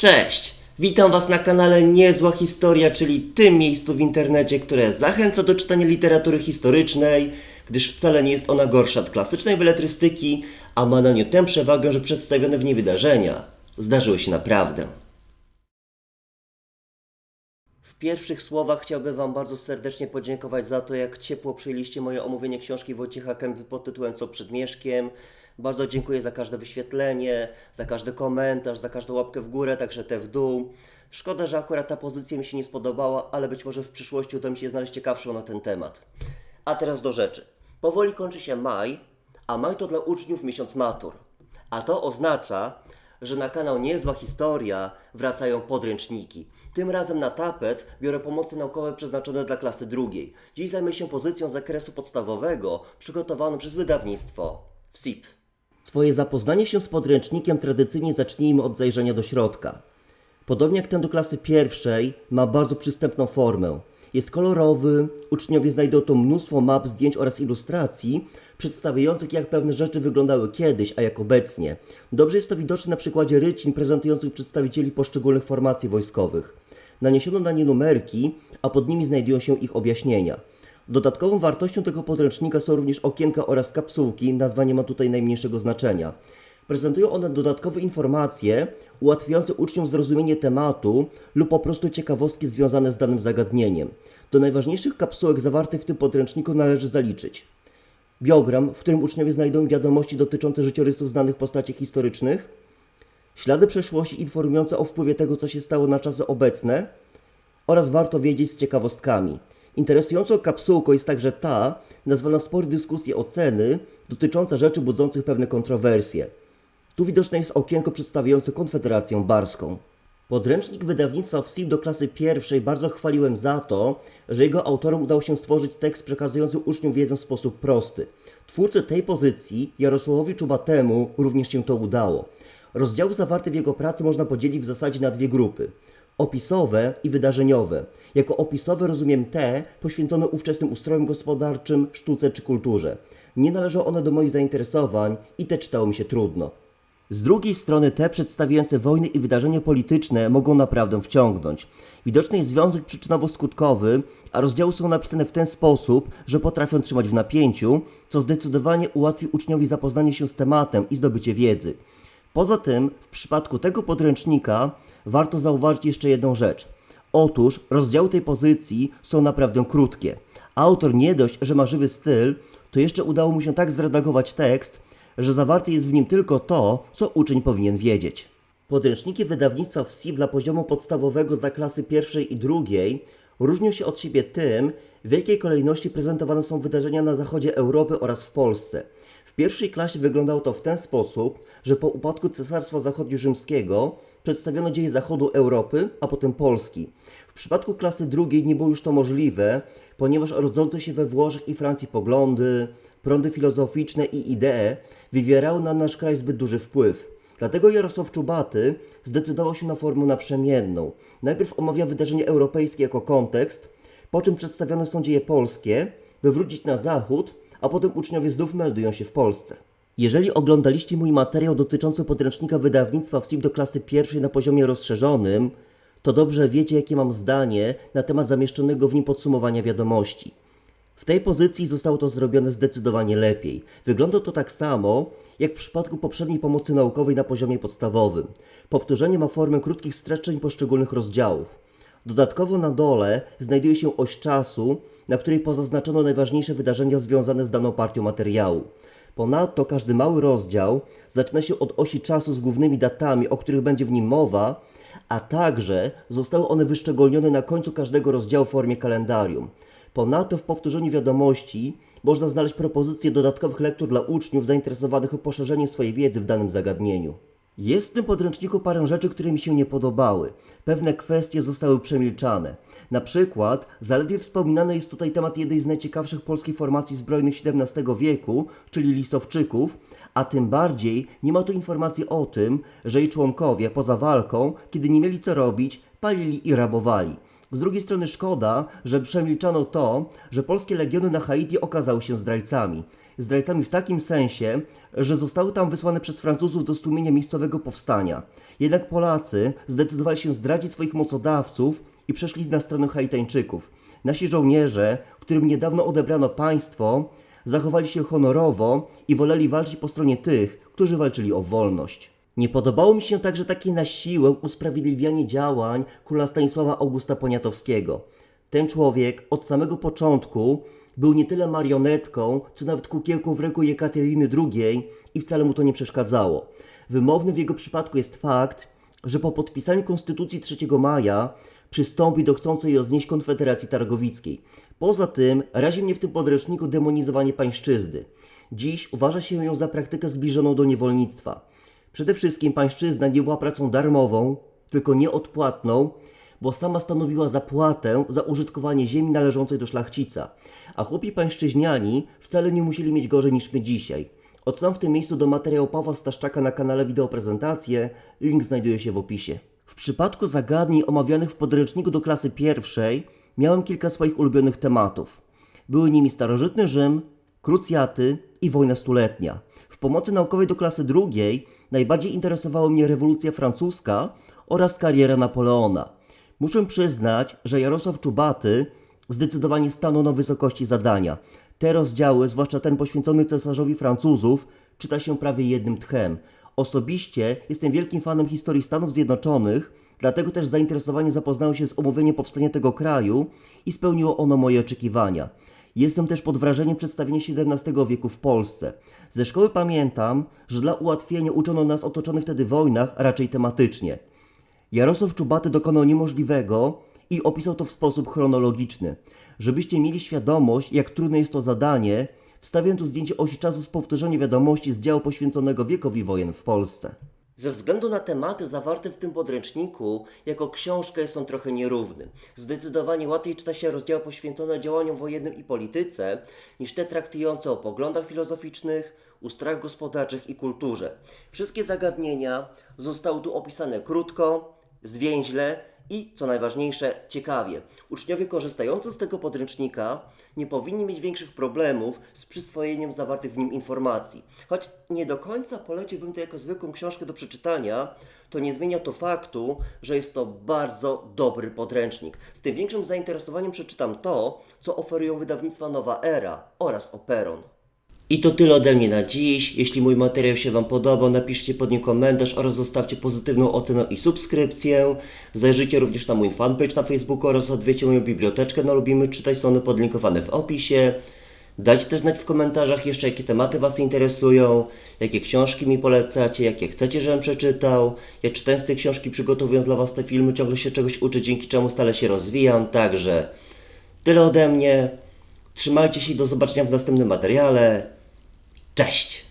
Cześć! Witam Was na kanale Niezła Historia, czyli tym miejscu w internecie, które zachęca do czytania literatury historycznej, gdyż wcale nie jest ona gorsza od klasycznej beletrystyki, a ma na nią tę przewagę, że przedstawione w niej wydarzenia zdarzyły się naprawdę. W pierwszych słowach chciałbym Wam bardzo serdecznie podziękować za to, jak ciepło przyjęliście moje omówienie książki Wojciecha Kępy pod tytułem Co przed Mieszkiem. Bardzo dziękuję za każde wyświetlenie, za każdy komentarz, za każdą łapkę w górę, także te w dół. Szkoda, że akurat ta pozycja mi się nie spodobała, ale być może w przyszłości uda mi się znaleźć ciekawszą na ten temat. A teraz do rzeczy. Powoli kończy się maj, a maj to dla uczniów miesiąc matur. A to oznacza, że na kanał Niezła Historia wracają podręczniki. Tym razem na tapet biorę pomocy naukowe przeznaczone dla klasy drugiej. Dziś zajmę się pozycją z zakresu podstawowego przygotowaną przez wydawnictwo WSIP. Swoje zapoznanie się z podręcznikiem tradycyjnie zacznijmy od zajrzenia do środka. Podobnie jak ten do klasy pierwszej, ma bardzo przystępną formę. Jest kolorowy, uczniowie znajdą tu mnóstwo map, zdjęć oraz ilustracji przedstawiających jak pewne rzeczy wyglądały kiedyś, a jak obecnie. Dobrze jest to widoczne na przykładzie rycin prezentujących przedstawicieli poszczególnych formacji wojskowych. Naniesiono na nie numerki, a pod nimi znajdują się ich objaśnienia. Dodatkową wartością tego podręcznika są również okienka oraz kapsułki, nazwa nie ma tutaj najmniejszego znaczenia. Prezentują one dodatkowe informacje ułatwiające uczniom zrozumienie tematu lub po prostu ciekawostki związane z danym zagadnieniem. Do najważniejszych kapsułek zawartych w tym podręczniku należy zaliczyć biogram, w którym uczniowie znajdą wiadomości dotyczące życiorysów znanych postaci historycznych, ślady przeszłości informujące o wpływie tego, co się stało na czasy obecne oraz warto wiedzieć z ciekawostkami. Interesującą kapsułką jest także ta, nazwana spory dyskusje oceny, dotycząca rzeczy budzących pewne kontrowersje. Tu widoczne jest okienko przedstawiające Konfederację Barską. Podręcznik wydawnictwa WSIP do klasy pierwszej bardzo chwaliłem za to, że jego autorom udało się stworzyć tekst przekazujący uczniom wiedzę w sposób prosty. Twórcy tej pozycji, Jarosławowi Czubatemu, również się to udało. Rozdziały zawarte w jego pracy można podzielić w zasadzie na dwie grupy. Opisowe i wydarzeniowe. Jako opisowe rozumiem te poświęcone ówczesnym ustrojom gospodarczym, sztuce czy kulturze. Nie należą one do moich zainteresowań i te czytało mi się trudno. Z drugiej strony te przedstawiające wojny i wydarzenia polityczne mogą naprawdę wciągnąć. Widoczny jest związek przyczynowo-skutkowy, a rozdziały są napisane w ten sposób, że potrafią trzymać w napięciu, co zdecydowanie ułatwi uczniowi zapoznanie się z tematem i zdobycie wiedzy. Poza tym, w przypadku tego podręcznika warto zauważyć jeszcze jedną rzecz. Otóż rozdziały tej pozycji są naprawdę krótkie. Autor nie dość, że ma żywy styl, to jeszcze udało mu się tak zredagować tekst, że zawarte jest w nim tylko to, co uczeń powinien wiedzieć. Podręczniki wydawnictwa WSIP dla poziomu podstawowego dla klasy pierwszej i drugiej różnią się od siebie tym, w jakiej kolejności prezentowane są wydarzenia na zachodzie Europy oraz w Polsce. W pierwszej klasie wyglądało to w ten sposób, że po upadku Cesarstwa Zachodnio-Rzymskiego przedstawiono dzieje zachodu Europy, a potem Polski. W przypadku klasy drugiej nie było już to możliwe, ponieważ rodzące się we Włoszech i Francji poglądy, prądy filozoficzne i idee wywierały na nasz kraj zbyt duży wpływ. Dlatego Jarosław Czubaty zdecydował się na formę naprzemienną. Najpierw omawia wydarzenia europejskie jako kontekst, po czym przedstawione są dzieje polskie, by wrócić na zachód, a potem uczniowie znów meldują się w Polsce. Jeżeli oglądaliście mój materiał dotyczący podręcznika wydawnictwa WSIP do klasy pierwszej na poziomie rozszerzonym, to dobrze wiecie, jakie mam zdanie na temat zamieszczonego w nim podsumowania wiadomości. W tej pozycji zostało to zrobione zdecydowanie lepiej. Wygląda to tak samo, jak w przypadku poprzedniej pomocy naukowej na poziomie podstawowym. Powtórzenie ma formę krótkich streszczeń poszczególnych rozdziałów. Dodatkowo na dole znajduje się oś czasu, na której pozaznaczono najważniejsze wydarzenia związane z daną partią materiału. Ponadto każdy mały rozdział zaczyna się od osi czasu z głównymi datami, o których będzie w nim mowa, a także zostały one wyszczególnione na końcu każdego rozdziału w formie kalendarium. Ponadto w powtórzeniu wiadomości można znaleźć propozycje dodatkowych lektur dla uczniów zainteresowanych poszerzeniem swojej wiedzy w danym zagadnieniu. Jest w tym podręczniku parę rzeczy, które mi się nie podobały. Pewne kwestie zostały przemilczane. Na przykład, zaledwie wspominany jest tutaj temat jednej z najciekawszych polskich formacji zbrojnych XVII wieku, czyli Lisowczyków, a tym bardziej nie ma tu informacji o tym, że jej członkowie poza walką, kiedy nie mieli co robić, palili i rabowali. Z drugiej strony szkoda, że przemilczano to, że polskie legiony na Haiti okazały się zdrajcami. Zdrajcami w takim sensie, że zostały tam wysłane przez Francuzów do stłumienia miejscowego powstania. Jednak Polacy zdecydowali się zdradzić swoich mocodawców i przeszli na stronę Haitańczyków. Nasi żołnierze, którym niedawno odebrano państwo, zachowali się honorowo i woleli walczyć po stronie tych, którzy walczyli o wolność. Nie podobało mi się także takie na siłę usprawiedliwianie działań króla Stanisława Augusta Poniatowskiego. Ten człowiek od samego początku był nie tyle marionetką, co nawet kukiełką w ręku Jekateryny II i wcale mu to nie przeszkadzało. Wymowny w jego przypadku jest fakt, że po podpisaniu Konstytucji 3 maja przystąpi do chcącej ją znieść Konfederacji Targowickiej. Poza tym razi mnie w tym podręczniku demonizowanie pańszczyzny. Dziś uważa się ją za praktykę zbliżoną do niewolnictwa. Przede wszystkim pańszczyzna nie była pracą darmową, tylko nieodpłatną, bo sama stanowiła zapłatę za użytkowanie ziemi należącej do szlachcica. A chłopi pańszczyźniani wcale nie musieli mieć gorzej niż my dzisiaj. Odsyłam w tym miejscu do materiału Pawła Staszczaka na kanale Wideo Prezentacje, link znajduje się w opisie. W przypadku zagadnień omawianych w podręczniku do klasy pierwszej miałem kilka swoich ulubionych tematów. Były nimi starożytny Rzym, krucjaty i wojna stuletnia. W pomocy naukowej do klasy drugiej najbardziej interesowała mnie rewolucja francuska oraz kariera Napoleona. Muszę przyznać, że Jarosław Czubaty zdecydowanie stanął na wysokości zadania. Te rozdziały, zwłaszcza ten poświęcony cesarzowi Francuzów, czyta się prawie jednym tchem. Osobiście jestem wielkim fanem historii Stanów Zjednoczonych, dlatego też zainteresowanie zapoznało się z omówieniem powstania tego kraju i spełniło ono moje oczekiwania. Jestem też pod wrażeniem przedstawienia XVII wieku w Polsce. Ze szkoły pamiętam, że dla ułatwienia uczono nas otoczonych wtedy wojnach raczej tematycznie. Jarosław Czubaty dokonał niemożliwego i opisał to w sposób chronologiczny. Żebyście mieli świadomość, jak trudne jest to zadanie, wstawiam tu zdjęcie osi czasu z powtórzenia wiadomości z działu poświęconego wiekowi wojen w Polsce. Ze względu na tematy zawarte w tym podręczniku, jako książka jest on trochę nierówny. Zdecydowanie łatwiej czyta się rozdziały poświęcone działaniom wojennym i polityce, niż te traktujące o poglądach filozoficznych, ustrojach gospodarczych i kulturze. Wszystkie zagadnienia zostały tu opisane krótko, zwięźle i, co najważniejsze, ciekawie. Uczniowie korzystający z tego podręcznika nie powinni mieć większych problemów z przyswojeniem zawartych w nim informacji. Choć nie do końca poleciłbym to jako zwykłą książkę do przeczytania, to nie zmienia to faktu, że jest to bardzo dobry podręcznik. Z tym większym zainteresowaniem przeczytam to, co oferują wydawnictwa Nowa Era oraz Operon. I to tyle ode mnie na dziś. Jeśli mój materiał się Wam podobał, napiszcie pod nim komentarz oraz zostawcie pozytywną ocenę i subskrypcję. Zajrzyjcie również na mój fanpage na Facebooku oraz odwiecie moją biblioteczkę na Lubimy Czytać, są one podlinkowane w opisie. Dajcie też znać w komentarzach jeszcze, jakie tematy Was interesują, jakie książki mi polecacie, jakie chcecie, żebym przeczytał. Ja czytając te książki, przygotowując dla Was te filmy, ciągle się czegoś uczę, dzięki czemu stale się rozwijam. Także tyle ode mnie. Trzymajcie się i do zobaczenia w następnym materiale. Cześć!